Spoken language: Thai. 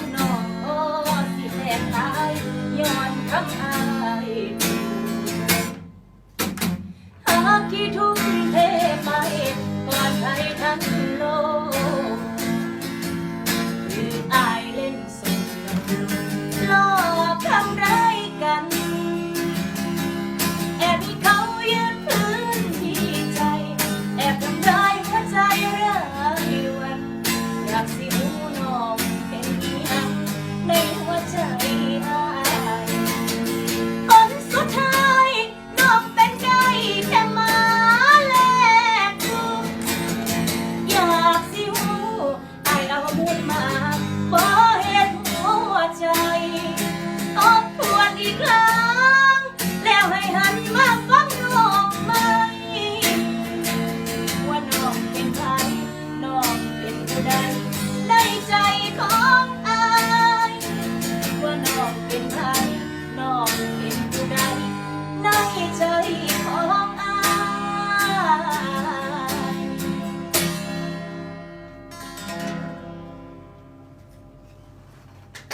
งนอสิแตกตาย้อนคำอายหากที่ทุ พูดมาบอเห็นหัวใจตบทวนอีกครั้ง แล้วให้หันมาฟังนอกไหมว่าน้องเป็นใครน้องเป็นผู้ใดในใจของอายว่าน้องเป็นใครน้องเป็นผู้ใดในใจ